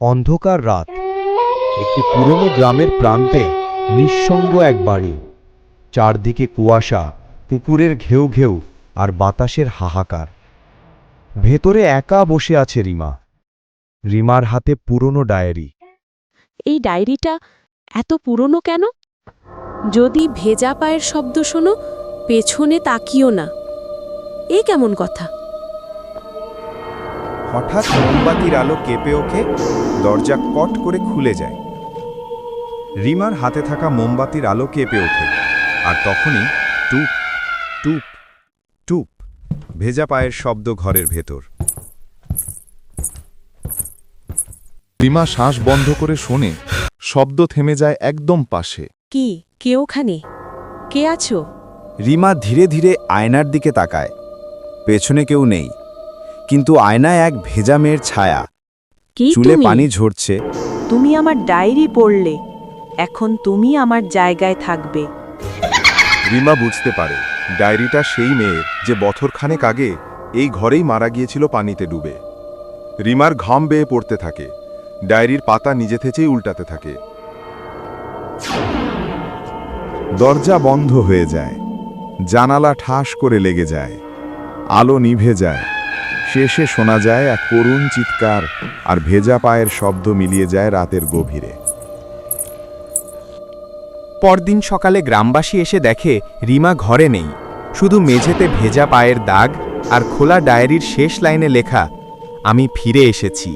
অন্ধকার রাত। একটি পুরনো গ্রামের প্রান্তে নিঃসঙ্গ এক বাড়ি। চারদিকে কুয়াশা, পুকুরের ঘেউ ঘেউ আর বাতাসের হাহাকার। ভেতরে একা বসে আছে রিমা। রিমার হাতে পুরনো ডায়েরি। এই ডায়েরিটা এত পুরনো কেন? যদি ভেজা পায়ের শব্দ শোনো, পেছনে তাকিও না। এ কেমন কথা? হঠাৎ মোমবাতির আলো কেঁপে ওঠে দরজা কট করে খুলে যায়। রিমার হাতে থাকা মোমবাতির আলো কেঁপে ওঠে আর তখনই টুপ টুপ টুপ ভেজা পায়ের শব্দ ঘরের ভেতর। রিমা শ্বাস বন্ধ করে শোনে শব্দ থেমে যায় একদম পাশে। কি? কে ওখানে? কে আছো? রিমা ধীরে ধীরে আয়নার দিকে তাকায় পেছনে কেউ নেই। কিন্তু আয়নায় এক ভেজা মেয়ের ছায়া। চুলে পানি ঝরছে। তুমি আমার ডায়েরি পড়লে। এখন তুমি আমার জায়গায় থাকবে। রিমা বুঝতে পারে ডায়েরিটা সেই মেয়ের যে বছরখানেক আগে এই ঘরেই মারা গিয়েছিল পানিতে ডুবে। রিমার ঘাম বেয়ে পড়তে থাকে ডায়েরির পাতা নিজে থেকেই উল্টাতে থাকে। দরজা বন্ধ হয়ে যায় জানালা ঠাস করে লেগে যায় আলো নিভে যায়। শেষে শোনা যায় এক করুণ চিৎকার আর ভেজা পায়ের শব্দ মিলিয়ে যায় রাতের গভীরে। পরদিন সকালে গ্রামবাসী এসে দেখে রিমা ঘরে নেই, শুধু মেঝেতে ভেজা পায়ের দাগ আর খোলা ডায়েরির শেষ লাইনে লেখা, আমি ফিরে এসেছি।